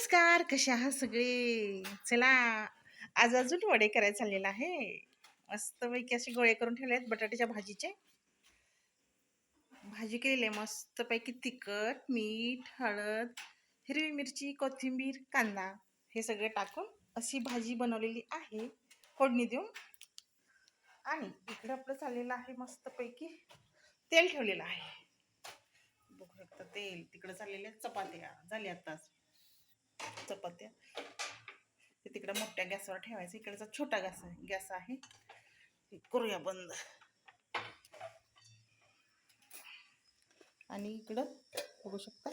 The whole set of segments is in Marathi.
नमस्कार कसे आहात सगळे? चला आज अजून वडे करायला चाललेला आहे. मस्तपैकी असे गोळे करून ठेवले आहेत बटाट्याच्या भाजीचे. भाजी केलेली आहे मस्तपैकी तिखट मीठ हळद हिरवी मिरची कोथिंबीर कांदा हे सगळं टाकून अशी भाजी बनवलेली आहे. फोडणी देऊन. आणि इकडे आपलं चाललेलं आहे मस्तपैकी तेल ठेवलेलं आहे. बघू शकता तेल. तिकडे चाललेल्या चपात्या झाल्या आताच. चपात्या. ते तिकडं मोठ्या गॅसवर ठेवायचं. इकडचा छोटा गॅस आहे. गॅस आहे. करूया बंद. आणि इकडं बघू शकता.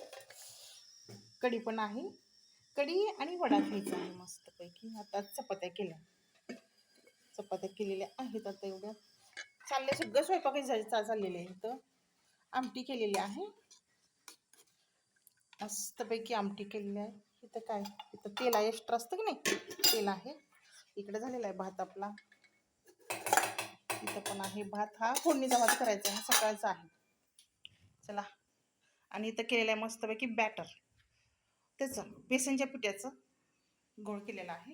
कढी पण आहे. कढी आणि वडा घ्यायचा आहे मस्तपैकी. आता चपात्या केल्या. चपात्या केलेल्या आहेत आता एवढ्या. चालले सगळं स्वयंपाक चाललेले आहे इथं. आमटी केलेली आहे. मस्तपैकी आमटी केलेली आहे. इथं काय? इथं तेल आहे एक्स्ट्रा असतं की नाही? तेल आहे. इकडे झालेला आहे भात आपला. इथं पण आहे भात. हा फोडणीचा भात करायचा हा सकाळचा आहे. चला. आणि इथं केलेलं आहे मस्तपैकी बॅटर त्याचं बेसनच्या पिठ्याचं गोळ केलेलं आहे.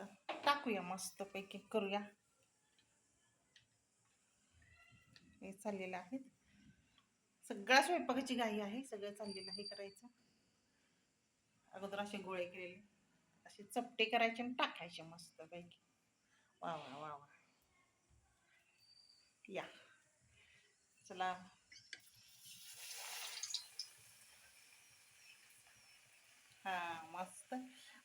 तर टाकूया मस्तपैकी. करूया. हे चाललेलं आहे. सगळ्या स्वयंपाकाची घाई आहे. सगळं चाललेलं आहे करायचं. अगोदर असे गोळे केलेले. असे चपटे करायचे आणि टाकायचे मस्तपैकी वा वा वा वा. या. चला. हा मस्त.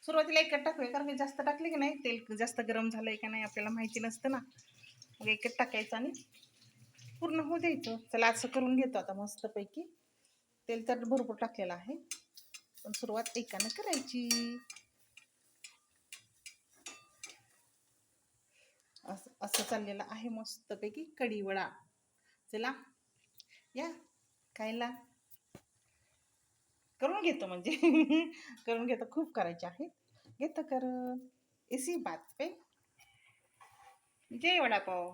सुरुवातीला एकच टाकूया कारण की जास्त टाकले की नाही तेल जास्त गरम झालंय का नाही आपल्याला माहिती नसतं ना. मग एकच टाकायचं आणि पूर्ण होऊ द्यायचं. चला असं करून घेतो आता मस्तपैकी तेल तर भरपूर टाकलेलं आहे. पण सुरुवात एकानं करायची असं असं चाललेलं आहे मस्तपैकी कढी वडा चला या खायला करून घेतो म्हणजे करून घेतो खूप करायचे आहेत घेतं कर इसी बात पे जय वडापाव